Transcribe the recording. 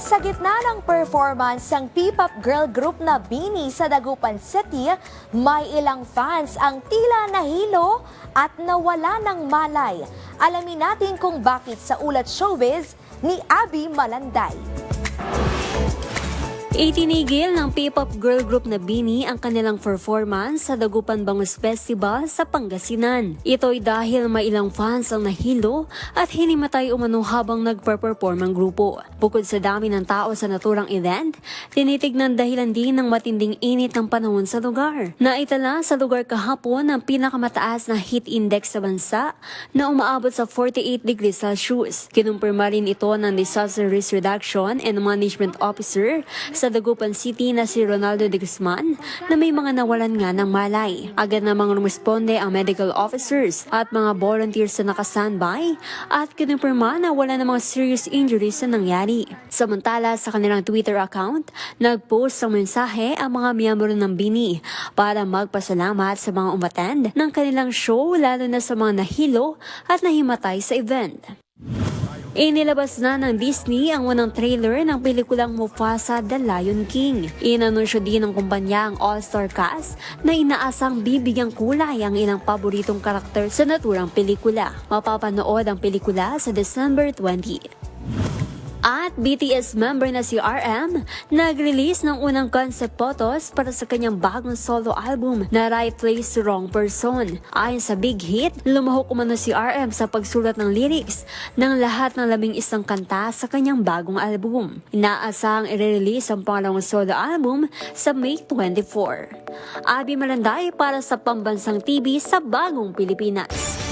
Sa gitna ng performance ng P-pop girl group na Bini sa Dagupan City, may ilang fans ang tila nahilo at nawala ng malay. Alamin natin kung bakit sa ulat showbiz ni Abby Malanday. Itinigil ng P-pop girl group na Bini ang kanilang performance sa Dagupan Bangus Festival sa Pangasinan. Ito'y dahil may ilang fans ang nahilo at hinimatay umano habang nagper-perform ang grupo. Bukod sa dami ng tao sa naturang event, tinitignan dahilan din ng matinding init ng panahon sa lugar. Naitala sa lugar kahapon ang pinakamataas na heat index sa bansa na umaabot sa 48 degrees Celsius. Kinumpirma rin ito ng Disaster Risk Reduction and Management Officer sa Dagupan City na si Ronaldo de Guzman na may mga nawalan nga ng malay. Agad namang rumisponde ang medical officers at mga volunteers na naka-standby at kinumpirma na wala ng mga serious injuries na nangyari. Samantala sa kanilang Twitter account, nag-post ng mensahe ang mga miyembro ng Bini para magpasalamat sa mga umattend ng kanilang show lalo na sa mga nahilo at nahimatay sa event. Inilabas na ng Disney ang unang trailer ng pelikulang Mufasa The Lion King. Inanunsyo din ng kumpanya ang all-star cast na inaasang bibigyang kulay ang ilang paboritong karakter sa naturang pelikula. Mapapanood ang pelikula sa December 20. At BTS member na si RM, nag-release ng unang concept photos para sa kanyang bagong solo album na Right Place Wrong Person. Ayon sa Big Hit, lumahok umano si RM sa pagsulat ng lyrics ng lahat ng labing isang kanta sa kanyang bagong album. Inaasahang i-release ang pangalawang solo album sa May 24. Abi Malanday para sa Pambansang TV sa Bagong Pilipinas.